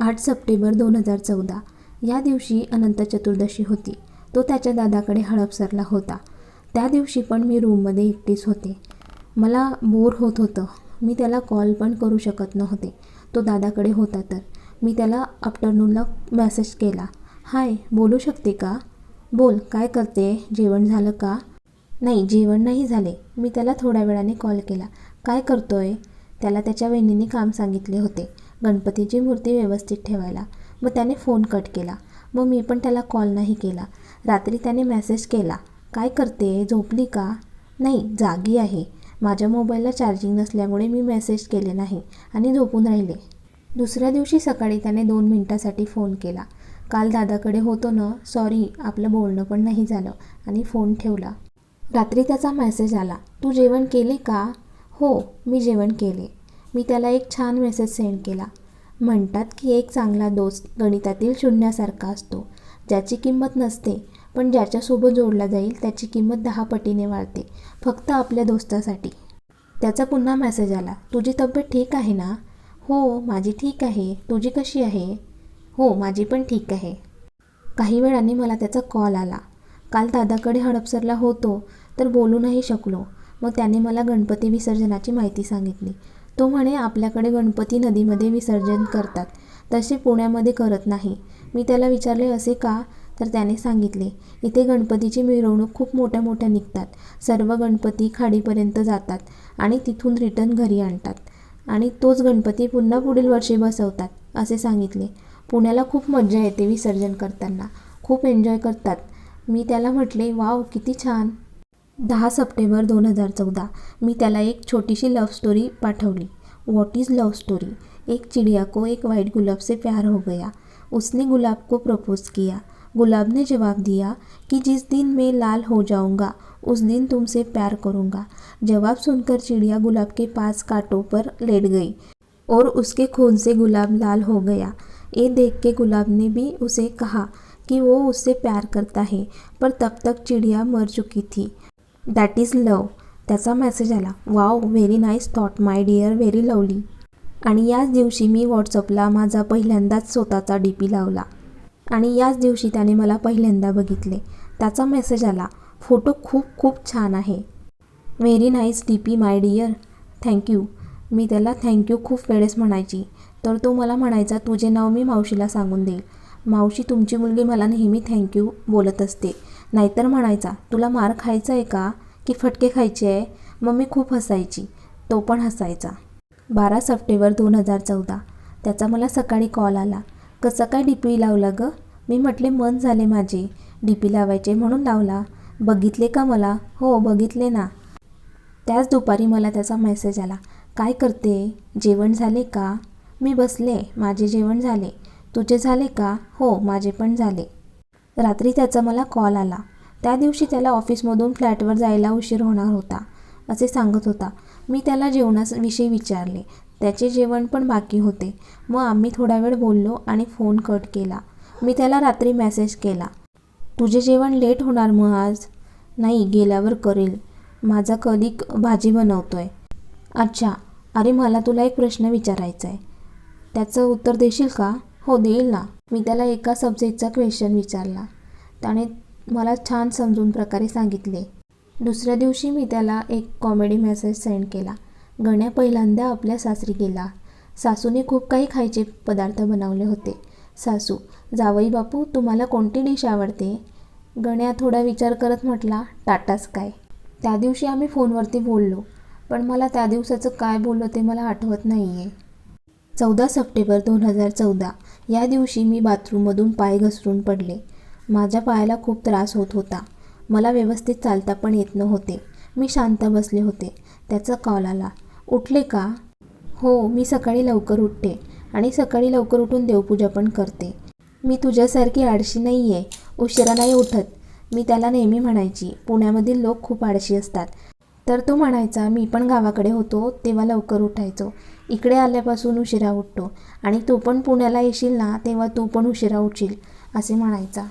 आठ सप्टेंबर दोन हजार चौदा. या दिवशी अनंत चतुर्दशी होती. तो त्याच्या दादाकडे हडपसरला होता. त्या दिवशी पण मी रूममध्ये एकटीच होते. मला बोर होत होतं. मी त्याला कॉल पण करू शकत नव्हते. तो दादाकडे होता तर. मी त्याला आफ्टरनूनला मेसेज केला. हाय बोलू शकते का? बोल काय करते? जेवण झालं का? नाही जेवण नाही झाले. मी त्याला थोड्या वेळाने कॉल केला. काय करतोय? त्याला त्याच्या वहिनीने काम सांगितले होते. गणपतीची मूर्ती व्यवस्थित ठेवायला. मग त्याने फोन कट केला. मग मी पण त्याला कॉल नाही केला. रात्री त्याने मेसेज केला. काय करते? झोपली का? नाही जागी आहे. माझ्या मोबाईलला चार्जिंग नसल्यामुळे मी मेसेज केले नाही आणि झोपून राहिले. दुसऱ्या दिवशी सकाळी त्याने दोन मिनटासाठी फोन केला. काल दादाकडे होतो ना? सॉरी आपलं बोलणं पण नाही झालं. आणि फोन ठेवला. रात्री त्याचा मेसेज आला. तू जेवण केले का? हो मी जेवण केले. मी त्याला एक छान मेसेज सेंड केला. म्हणतात की एक चांगला दोस्त गणितातील शून्यासारखा असतो. ज्याची किंमत नसते पण ज्याच्यासोबत जोडला जाईल त्याची किंमत दहा पटीने वाढते फक्त आपल्या दोस्तासाठी. त्याचा पुन्हा मेसेज आला तुझी तब्येत ठीक आहे ना? हो माझी ठीक आहे. तुझी कशी आहे? हो माझी पण ठीक आहे. काही वेळाने मला त्याचा कॉल आला. काल दादाकडे हडपसरला होतो तर बोलू नाही शकलो. मग त्याने मला गणपती विसर्जनाची माहिती सांगितली. तो म्हणे आपल्याकडे गणपती नदीमध्ये विसर्जन करतात. तसे पुण्यामध्ये करत नाही. मी त्याला विचारले असे का? तर त्याने सांगितले इथे गणपतीची मिरवणूक खूप मोठ्या मोठ्या निघतात. सर्व गणपती खाडीपर्यंत जातात आणि तिथून रिटर्न घरी आणतात. आणि तोच गणपती पुन्हा पुढील वर्षी बसवतात असे सांगितले. पुण्याला खूप मज्जा येते विसर्जन करताना. खूप एन्जॉय करतात. मी त्याला म्हटले वाव किती छान. दहा सप्टेंबर दोन हज़ार चौदा. मी त्याला एक छोटीशी लव स्टोरी पाठवली. व्हॉट इज़ लव स्टोरी एक चिड़िया को एक वाइट गुलाब से प्यार हो गया. उसने गुलाब को प्रपोज किया. गुलाब ने जवाब दिया कि जिस दिन मैं लाल हो जाऊँगा, उस दिन तुमसे प्यार करूँगा. जवाब सुनकर चिड़िया गुलाब के पास कांटों पर लेट गई और उसके खून से गुलाब लाल हो गया। ये देख के गुलाब ने भी उसे कहा कि वो उससे प्यार करता है, पर तब तक चिड़िया मर चुकी थी। दॅट इज लव त्याचा मेसेज आला. Wow very nice thought my dear very lovely आणि याच दिवशी मी व्हॉट्सअपला माझा पहिल्यांदाच स्वतःचा डी पी लावला. आणि याच दिवशी त्याने मला पहिल्यांदा बघितले. त्याचा मेसेज आला. फोटो खूप खूप छान आहे. Very nice D P my dear thank you मी त्याला थँक्यू खूप वेळेस म्हणायची. तर तो मला म्हणायचा तुझे नाव मी मावशीला सांगून देईल. मावशी तुमची मुलगी मला नेहमी थँक्यू बोलत असते. नाहीतर म्हणायचा तुला मार खायचा आहे का? की फटके खायचे आहे? मग मी खूप हसायची तो पण हसायचा. बारा सप्टेंबर दोन हजार चौदा. त्याचा मला सकाळी कॉल आला. कसं काय डी पी लावला गं? मी म्हटले मन झाले माझे. डी पी लावायचे म्हणून लावला. बघितले का मला? हो बघितले ना. त्याच दुपारी मला त्याचा मेसेज आला. काय करते? जेवण झाले का? मी बसले. माझे जेवण झाले. तुझे झाले का? हो माझे पण झाले. रात्री त्याचा मला कॉल आला. त्या दिवशी त्याला ऑफिसमधून फ्लॅटवर जायला उशीर होणार होता असे सांगत होता. मी त्याला जेवणाविषयी विचारले. त्याचे जेवण पण बाकी होते. मग आम्ही थोडा वेळ बोललो आणि फोन कट केला. मी त्याला रात्री मेसेज केला. तुझे जेवण लेट होणार मग आज? नाही गेल्यावर करेल. माझा कलिक भाजी बनवतो आहे अच्छा. अरे मला तुला एक प्रश्न विचारायचा आहे त्याचं उत्तर देशील का? हो देईल ना. मी त्याला एका सब्जेक्टचा क्वेश्चन विचारला. त्याने मला छान समजून प्रकारे सांगितले. दुसऱ्या दिवशी मी त्याला एक कॉमेडी मेसेज सेंड केला. गण्या पहिल्यांदा आपल्या सासरी गेला. सासूने खूप काही खायचे पदार्थ बनवले होते. सासू जावई बापू तुम्हाला कोणती डिश आवडते? गण्या थोडा विचार करत म्हटला टाटा स्काय त्या दिवशी आम्ही फोनवरती बोललो पण मला त्या दिवसाचं काय बोललो ते मला आठवत नाही आहे चौदा सप्टेंबर दोन हजार चौदा. या दिवशी मी बाथरूममधून पाय घसरून पडले. माझ्या पायाला खूप त्रास होत होता. मला व्यवस्थित चालता पण येत नव्हते. मी शांत बसले होते. त्याचा कॉल आला. उठले का? हो मी सकाळी लवकर उठते आणि सकाळी लवकर उठून देवपूजा पण करते. मी तुझ्यासारखी आळशी नाही आहे उशिरा नाही उठत. मी त्याला नेहमी म्हणायची. पुण्यामधील लोक खूप आळशी असतात. तर तो म्हणायचा मी पण गावाकडे होतो तेव्हा लवकर उठायचो. इकडे आल्यापासून उशिरा उठतो. आणि तू पण पुण्याला येशील ना तेव्हा तू पण उशिरा उठशील असे म्हणायचा.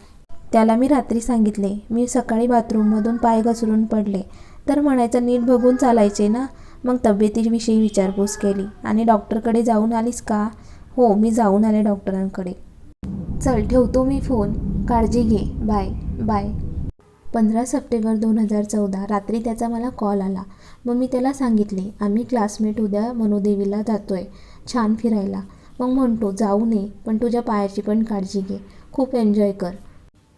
त्याला मी रात्री सांगितले मी सकाळी बाथरूममधून पाय घसरून पडले. तर म्हणायचं नीट बघून चालायचे ना? मग तब्येतीविषयी विचारपूस केली. आणि डॉक्टरकडे जाऊन आलीस का? हो मी जाऊन आले डॉक्टरांकडे. चल ठेवतो मी फोन. काळजी घे. बाय. बाय. पंधरा सप्टेंबर दोन हजार चौदा रात्री त्याचा मला कॉल आला. मग मी त्याला सांगितले आम्ही क्लासमेट उद्या मनोदेवीला जातो आहे छान फिरायला. मग म्हणतो जाऊ नये पण तुझ्या पायाची पण काळजी घे खूप एन्जॉय कर.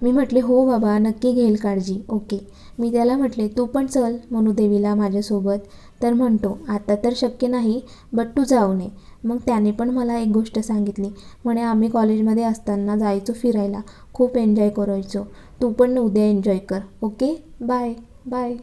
मी म्हटले हो बाबा नक्की घेईल काळजी. ओके. मी त्याला म्हटले तू पण चल मनोदेवीला माझ्यासोबत तर म्हणतो आता तर शक्य नाही बट तू जाऊ नये मग त्याने पण मला एक गोष्ट सांगितली. म्हणे आम्ही कॉलेजमध्ये असताना जायचो फिरायला. खूप एन्जॉय करायचो. तू पण उद्या एन्जॉय कर. ओके? बाय बाय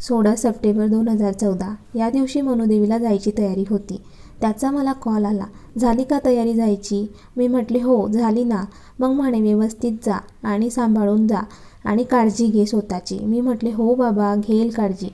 सोळा सप्टेंबर दोन हजार चौदा. या दिवशी मनोदेवीला जायची तयारी होती. त्याचा मला कॉल आला. झाली का तयारी जायची? मी म्हटले हो झाली ना. मग म्हणे व्यवस्थित जा आणि सांभाळून जा आणि काळजी घे स्वतःची. मी म्हटले हो बाबा घेईल काळजी.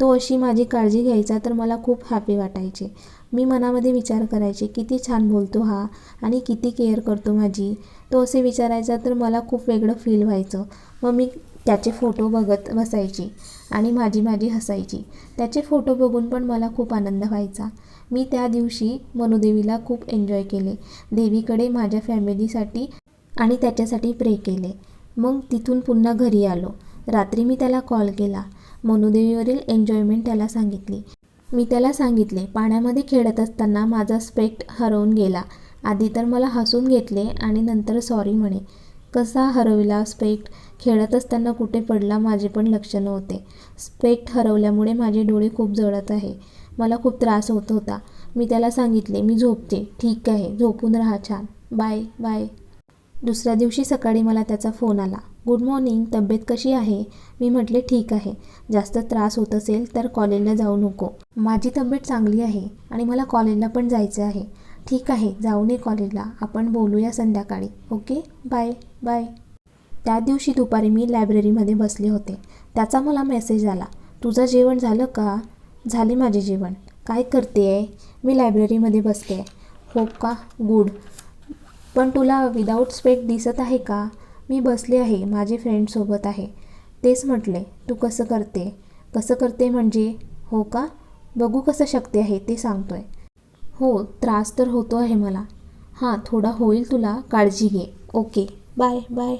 तो अशी माझी काळजी घ्यायचा तर मला खूप हॅपी वाटायचे. मी मनामध्ये विचार करायचे किती छान बोलतो हा आणि किती केअर करतो माझी. तो असे विचारायचा तर मला खूप वेगळं फील व्हायचं. मग मी त्याचे फोटो बघत बसायची आणि माझी माझी हसायची. त्याचे फोटो बघून पण मला खूप आनंद व्हायचा. मी त्या दिवशी मनोदेवीला खूप एन्जॉय केले. देवीकडे माझ्या फॅमिलीसाठी आणि त्याच्यासाठी प्रे केले. मग तिथून पुन्हा घरी आलो. रात्री मी त्याला कॉल केला. मनोदेवीवरील एन्जॉयमेंट त्याला सांगितली. मी त्याला सांगितले पाण्यामध्ये खेळत असताना माझा स्पेक्ट हरवून गेला. आधी तर मला हसून घेतले आणि नंतर सॉरी म्हणे. कसा हरविला स्पेक्ट? खेळत असताना कुठे पडला माझे पण लक्ष नव्हते. स्पेक्ट हरवल्यामुळे माझे डोळे खूप जळत आहे. मला खूप त्रास होत होता. मी त्याला सांगितले मी झोपते. ठीक आहे. झोपून राहा छान. बाय बाय दुसऱ्या दिवशी सकाळी मला त्याचा फोन आला. गुड मॉर्निंग तब्येत कशी आहे? मी म्हटले ठीक आहे. जास्त त्रास होत असेल तर कॉलेजला जाऊ नको. माझी तब्येत चांगली आहे आणि मला कॉलेजला पण जायचं आहे. ठीक आहे जाऊ नये कॉलेजला. आपण बोलूया संध्याकाळी. ओके? बाय. बाय. त्या दिवशी दुपारी मी लायब्ररीमध्ये बसले होते. त्याचा मला मेसेज आला तुझं जेवण झालं का? झाले माझे जेवण. काय करते आहे मी लायब्ररीमध्ये बसते आहे हो का? गुड. पण तुला विदाऊट स्पेक दिसत आहे का? मी बसले आहे माझे फ्रेंडसोबत आहे. तेच म्हटले तू कसं करते? कसं करते म्हणजे? हो का? बघू कसं शक्य आहे ते सांगतो आहे हो त्रास तर होतो आहे मला. हां थोडा होईल तुला काळजी घे. ओके. Bye bye.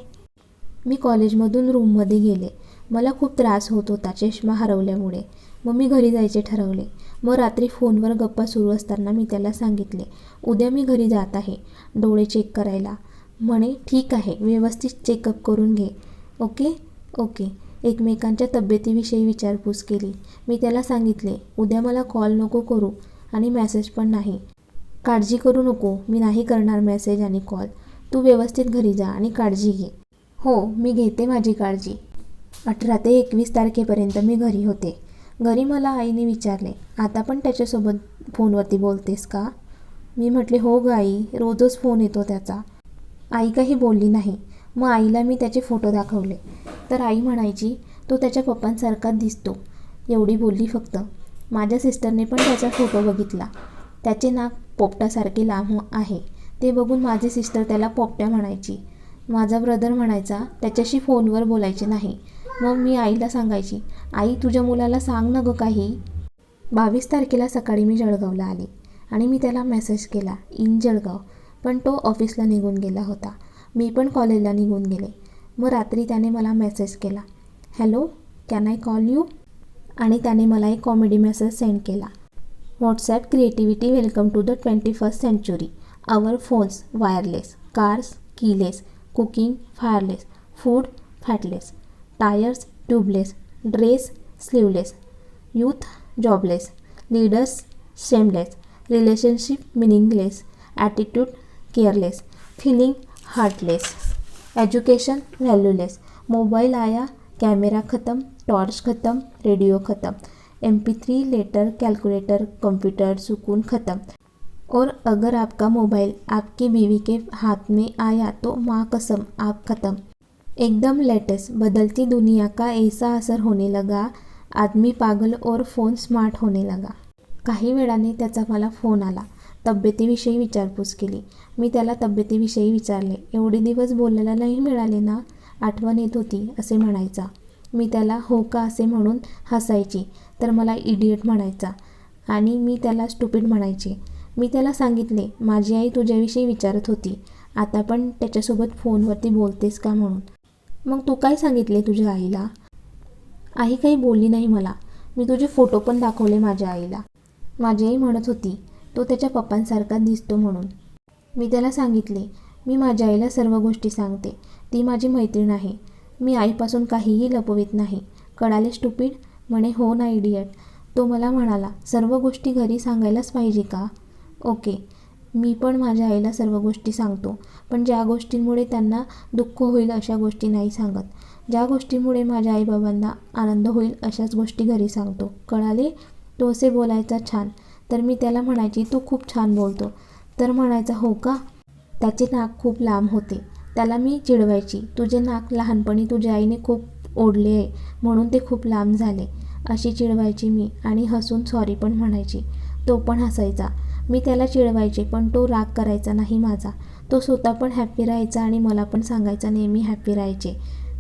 मी कॉलेजमधून रूममध्ये गेले. मला खूप त्रास होत होता चष्मा हरवल्यामुळे. मग मी घरी जायचे ठरवले. मग रात्री फोनवर गप्पा सुरू असताना मी त्याला सांगितले उद्या मी घरी जात आहे. डोळे चेक करायला. म्हणे ठीक आहे व्यवस्थित चेकअप करून घे. ओके? ओके. एकमेकांच्या तब्येतीविषयी विचारपूस केली. मी त्याला सांगितले उद्या मला कॉल नको करू आणि मॅसेज पण नाही. काळजी करू नको मी नाही करणार मेसेज आणि कॉल तू व्यवस्थित घरी जा आणि काळजी घे. हो मी घेते माझी काळजी. अठरा ते एकवीस तारखेपर्यंत मी घरी होते. घरी मला आईने विचारले आता पण त्याच्यासोबत फोनवरती बोलतेस का? मी म्हटले हो ग आई रोजच फोन येतो त्याचा. आई काही बोलली नाही. मग आईला मी त्याचे फोटो दाखवले. तर आई म्हणायची तो त्याच्या पप्पांसारखाच दिसतो. एवढी बोलली फक्त. माझ्या सिस्टरने पण त्याचा फोटो बघितला. त्याचे नाक पोपटासारखे लांब आहे. ते बघून माझी सिस्टर त्याला पोपट्या म्हणायची. माझा ब्रदर म्हणायचा त्याच्याशी फोनवर बोलायचे नाही. मग मी आईला सांगायची आई तुझ्या मुलाला सांग ना गं काही. बावीस तारखेला सकाळी मी जळगावला आले आणि मी त्याला मेसेज केला इन जळगाव. पण तो ऑफिसला निघून गेला होता. मी पण कॉलेजला निघून गेले. मग रात्री त्याने मला मेसेज केला. Hello can I call you आणि त्याने मला एक कॉमेडी मेसेज सेंड केला. WhatsApp creativity welcome to the twenty first century our phones wireless cars keyless cooking fireless food fatless tyres tubeless dress sleeveless youth jobless leaders shameless relationship meaningless attitude careless feeling heartless education valueless mobile आया camera ख़त्म torch ख़त्म radio ख़त्म M P three letter calculator computer सुकून ख़त्म. और अगर आपका mobile आपकी बीवी के हाथ में आया तो माँ कसम आप ख़त्म. एकदम लेटेस्ट बदलती दुनिया का ऐसा असर होने लगा आदमी पागल और फ़ोन स्मार्ट होने लगा. काही वेळाने त्याचा मला फोन आला. तब्येतीविषयी विचारपूस केली. मी त्याला तब्येतीविषयी विचारले एवढे दिवस बोलायला नाही मिळाले ना? आठवण येत होती असे म्हणायचा. मी त्याला हो का? असे म्हणून हसायची. तर मला इडियट म्हणायचा. आणि मी त्याला स्टुपिड म्हणायचे. मी त्याला सांगितले माझी आई तुझ्याविषयी विचारत होती. आता पण त्याच्यासोबत फोनवरती बोलतेस का म्हणून? मग तू काय सांगितले तुझ्या आईला? आई काही बोलली नाही मला. मी तुझे फोटो पण दाखवले माझ्या आईला. माझी आई म्हणत होती तो त्याच्या पप्पांसारखा दिसतो म्हणून. मी त्याला सांगितले मी माझ्या आईला सर्व गोष्टी सांगते. ती माझी मैत्रीण आहे. मी आईपासून काहीही लपवित नाही. कळाले स्टुपीड म्हणे हो ना इडियट तो मला म्हणाला सर्व गोष्टी घरी सांगायलाच पाहिजे का? ओके. मी पण माझ्या आईला सर्व गोष्टी सांगतो. पण ज्या गोष्टींमुळे त्यांना दुःख होईल अशा गोष्टी नाही सांगत. ज्या गोष्टीमुळे माझ्या आईबाबांना आनंद होईल अशाच गोष्टी घरी सांगतो. कळाले तो असे बोलायचा छान. तर मी त्याला म्हणायची तू खूप छान बोलतो. तर म्हणायचा हो का? त्याचे नाक खूप लांब होते. त्याला मी चिडवायची तुझे नाक लहानपणी तुझ्या आईने खूप ओढले आहे म्हणून ते खूप लांब झाले. अशी चिडवायची मी आणि हसून सॉरी पण म्हणायची. तो पण हसायचा. मी त्याला चिडवायचे पण तो राग करायचा नाही माझा. तो स्वतः पण हॅप्पी राहायचा आणि मला पण सांगायचा नेहमी हॅप्पी राहायचे.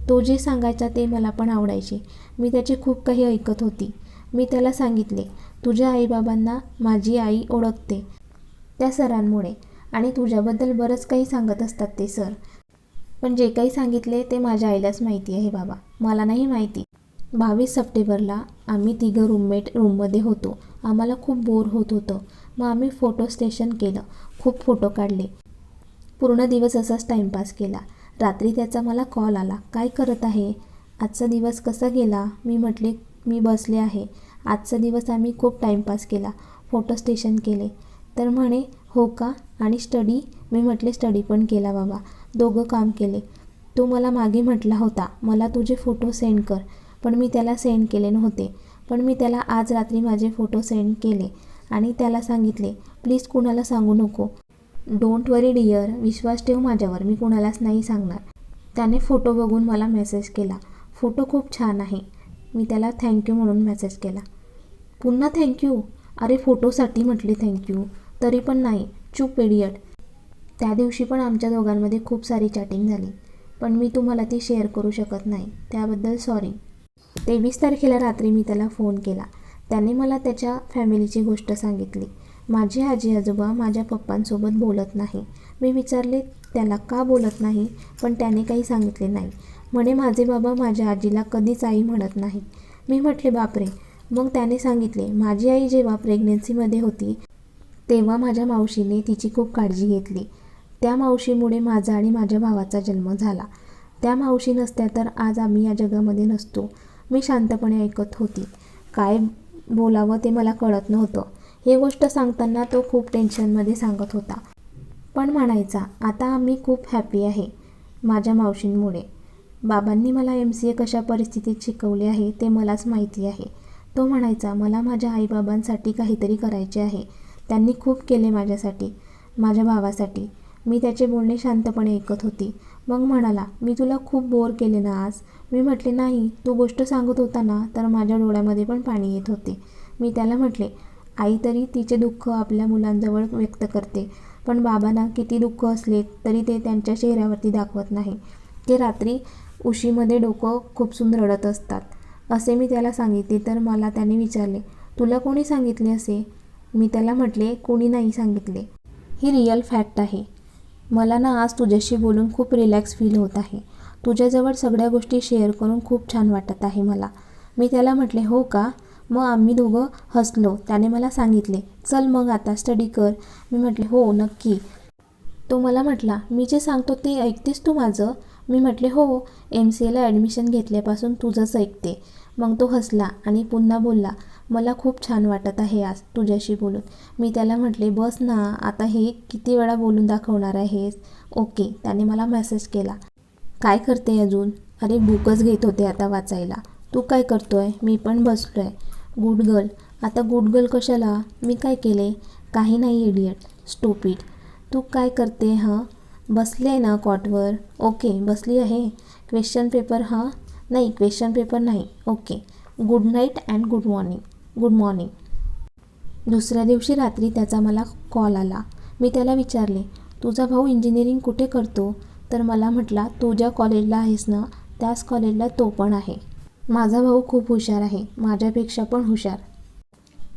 तो जे सांगायचा ते मला पण आवडायचे. मी त्याचे खूप काही ऐकत होती. मी त्याला सांगितले तुझ्या आईबाबांना माझी आई ओळखते त्या सरांमुळे आणि तुझ्याबद्दल बरंच काही सांगत असतात ते सर. पण जे काही सांगितले ते माझ्या आईलाच माहिती आहे बाबा. मला नाही माहिती. बावीस सप्टेंबरला आम्ही तिघं रूममेट रूममध्ये होतो. आम्हाला खूप बोर होत होतं. मग आम्ही फोटो स्टेशन केलं. खूप फोटो काढले. पूर्ण दिवस असाच टाईमपास केला. रात्री त्याचा मला कॉल आला. काय करत आहे? आजचा दिवस कसा गेला? मी म्हटले मी बसले आहे. आजचा दिवस आम्ही खूप टाईमपास केला. फोटो स्टेशन केले. तर म्हणे हो का? आणि स्टडी? मी म्हटले स्टडी पण केला बाबा. दोघं काम केले. तो मला मागे म्हटला होता. मला तुझे फोटो सेंड कर. पण मी त्याला सेंड केले नव्हते. पण मी त्याला आज रात्री माझे फोटो सेंड केले आणि त्याला सांगितले प्लीज कुणाला सांगू नको. Don't worry dear. विश्वास ठेव माझ्यावर. मी कुणालाच नाही सांगणार. त्याने फोटो बघून मला मेसेज केला फोटो खूप छान आहे. मी त्याला थँक्यू म्हणून मेसेज केला. पुन्हा थँक्यू अरे फोटोसाठी म्हटले थँक्यू तरी पण नाही. चूप इडियट त्या दिवशी पण आमच्या दोघांमध्ये खूप सारी चॅटिंग झाली. पण मी तुम्हाला ती शेअर करू शकत नाही. त्याबद्दल सॉरी तेवीस तारखेला रात्री मी त्याला फोन केला. त्याने मला त्याच्या फॅमिलीची गोष्ट सांगितली. माझे आजी आजोबा माझ्या पप्पांसोबत बोलत नाही. मी विचारले त्याला का बोलत नाही? पण त्याने काही सांगितले नाही. म्हणे माझे बाबा माझ्या आजीला कधीच आई म्हणत नाही. मी म्हटले बापरे. मग त्याने सांगितले माझी आई जेव्हा प्रेग्नेन्सीमध्ये होती तेव्हा माझ्या मावशीने तिची खूप काळजी घेतली. त्या मावशीमुळे माझा आणि माझ्या भावाचा जन्म झाला. त्या मावशी नसत्या तर आज आम्ही या जगामध्ये नसतो. मी शांतपणे ऐकत होती. काय बोलावं ते मला कळत नव्हतं. हे गोष्ट सांगताना तो खूप टेन्शनमध्ये सांगत होता. पण म्हणायचा आता आम्ही खूप हॅपी आहे माझ्या मावशींमुळे. बाबांनी मला एम सी ए कशा परिस्थितीत शिकवले आहे ते मलाच माहिती आहे. तो म्हणायचा मला माझ्या आईबाबांसाठी काहीतरी करायचे आहे. त्यांनी खूप केले माझ्यासाठी माझ्या भावासाठी. मी त्याचे बोलणे शांतपणे ऐकत होती. मग म्हणाला मी तुला खूप बोर केले ना आज. मी म्हटले नाही तू गोष्ट सांगत होता ना तर माझ्या डोळ्यामध्ये पण पाणी येत होते. मी त्याला म्हटले आई तरी तिचे दुःख आपल्या मुलांजवळ व्यक्त करते. पण बाबांना किती दुःख असले तरी ते त्यांच्या चेहऱ्यावरती दाखवत नाही. ते रात्री उशीमध्ये डोकं खूपसून रडत असतात. असे मी त्याला सांगितले तर मला त्याने विचारले तुला कोणी सांगितले असे? मी त्याला म्हटले कोणी नाही सांगितले. ही रिअल फॅक्ट आहे. मला ना आज तुझ्याशी बोलून खूप रिलॅक्स फील होत आहे. तुझ्याजवळ सगळ्या गोष्टी शेअर करून खूप छान वाटत आहे मला. मी त्याला म्हटले हो का? मग आम्ही दोघं हसलो. त्याने मला सांगितले चल मग आता स्टडी कर. मी म्हटले हो नक्की. तो मला म्हटला मी जे सांगतो ते ऐकतेस तू माझं? मी म्हटले हो एम सी एला ॲडमिशन घेतल्यापासून तुझंच ऐकते. मग तो हसला आणि पुन्हा बोलला मला खूप छान वाटत आहे आज तुझ्याशी बोलून. मी त्याला म्हटले बस ना आता हे किती वेळा बोलून दाखवणार आहेस? ओके त्याने मला मेसेज केला. काय करते अजून? अरे बुकच घेत होते आता वाचायला. तू काय करतोय? मी पण बसलोय. गुड गर्ल आता गुड गर्ल कशाला? मी काय केले? काही नाही इडियट स्टोपीट तू काय करते हां? बसले आहे ना कॉटवर ओके बसली आहे. क्वेश्चन पेपर हां? नाही क्वेश्चन पेपर नाही. Okay. Good night and good morning. Good morning. दुसऱ्या दिवशी रात्री त्याचा मला कॉल आला. मी त्याला विचारले तुझा भाऊ इंजिनिअरिंग कुठे करतो? तर मला म्हटला तू ज्या कॉलेजला आहेस ना त्याच कॉलेजला तो पण आहे. माझा भाऊ खूप हुशार आहे. माझ्यापेक्षा पण हुशार.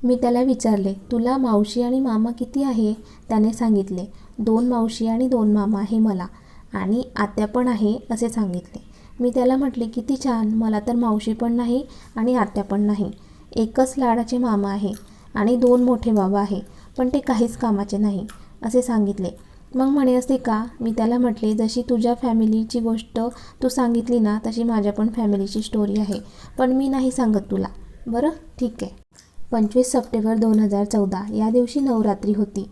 मी त्याला विचारले तुला मावशी आणि मामा किती आहे? त्याने सांगितले दोन मावशी आणि दोन मामा आहे मला आणि आत्या पण आहे असे सांगितले. मी त्याला म्हटले किती छान मला तर मावशी पण नाही आणि आत्या पण नाही. एकच लाडाचे मामा आहे आणि दोन मोठे बाबा आहे पण ते काहीच कामाचे नाही असे सांगितले. मग म्हणे असते का? मी त्याला म्हटले जशी तुझ्या फॅमिलीची गोष्ट तू सांगितली ना तशी माझ्या पण फॅमिलीची स्टोरी आहे पण मी नाही सांगत तुला. बरं ठीक आहे. पंचवीस सप्टेंबर दोन हजार चौदा या दिवशी नवरात्री होती.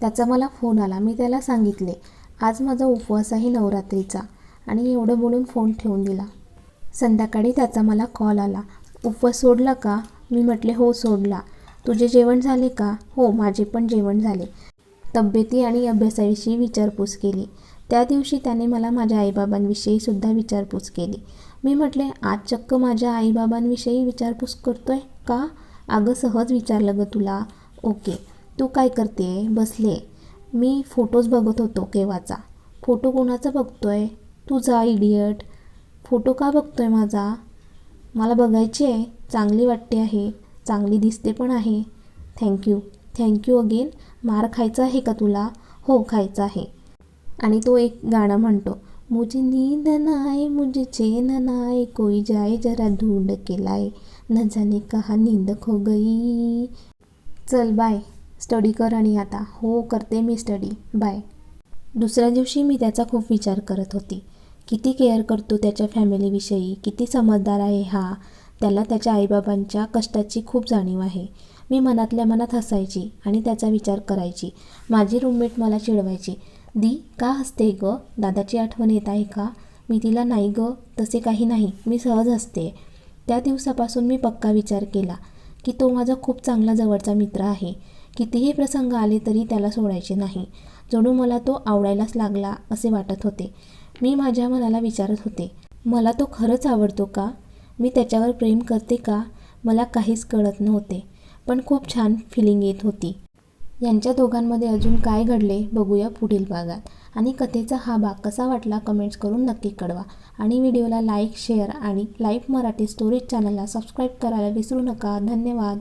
त्याचा मला फोन आला. मी त्याला सांगितले आज माझा उपवास आहे नवरात्रीचा. आणि एवढं बोलून फोन ठेवून दिला. संध्याकाळी त्याचा मला कॉल आला. उपवास सोडला का? मी म्हटले हो सोडला. तुझे जेवण झाले का? हो माझे पण जेवण झाले. तब्येती आणि अभ्यासाविषयी विचारपूस केली. त्या दिवशी त्याने मला माझ्या आईबाबांविषयी सुद्धा विचारपूस केली. मी म्हटले आज चक्क माझ्या आईबाबांविषयी विचारपूस करतोय का? अगं सहज विचारलं ग तुला. ओके. तू काय करते? बसले. मी फोटोज बघत होतो केव्हाचा. फोटो कोणाचा बघतोय? तुझा इडियट फोटो का बघतोय माझा? मला बघायची आहे. चांगली वाटते आहे. चांगली दिसते पण आहे. थँक्यू थँक्यू अगेन मार खायचा आहे का तुला? हो खायचा आहे. आणि तो एक गाणं म्हणतो मुझे नींद नाय मुझे चैन नाय कोई जाए जरा ढूंढ के लाए न जाने कहा नींद खो गई. चल बाय स्टडी कर आणि आता. हो करते मी स्टडी बाय दुसऱ्या दिवशी मी त्याचा खूप विचार करत होती. किती केअर करतो त्याच्या फॅमिलीविषयी किती समजदार आहे हा? त्याला त्याच्या आईबाबांच्या कष्टाची खूप जाणीव आहे. मी मनातल्या मनात हसायची आणि त्याचा विचार करायची. माझी रूममेट मला चिडवायची. दी का हसते ग? दादाची आठवण येत आहे का? मी तिला नाही ग तसे काही नाही. मी सहज हसते. त्या दिवसापासून मी पक्का विचार केला की तो माझा खूप चांगला जवळचा मित्र आहे. कितीही प्रसंग आले तरी त्याला सोडायचे नाही. जणू मला तो आवडायलाच लागला असे वाटत होते. मी माझ्या मनाला विचारत होते मला तो खरंच आवडतो का? मी त्याच्यावर प्रेम करते का? मला काहीच कळत नव्हते पण खूप छान फिलिंग येत होती. यांच्या दोघांमध्ये अजून काय घडले बघूया पुढील भागात. आणि कथेचा हा भाग कसा वाटला कमेंट्स करून नक्की कळवा. आणि व्हिडिओला लाईक शेअर आणि लाईव्ह मराठी स्टोरीज चॅनलला सबस्क्राईब करायला विसरू नका. धन्यवाद.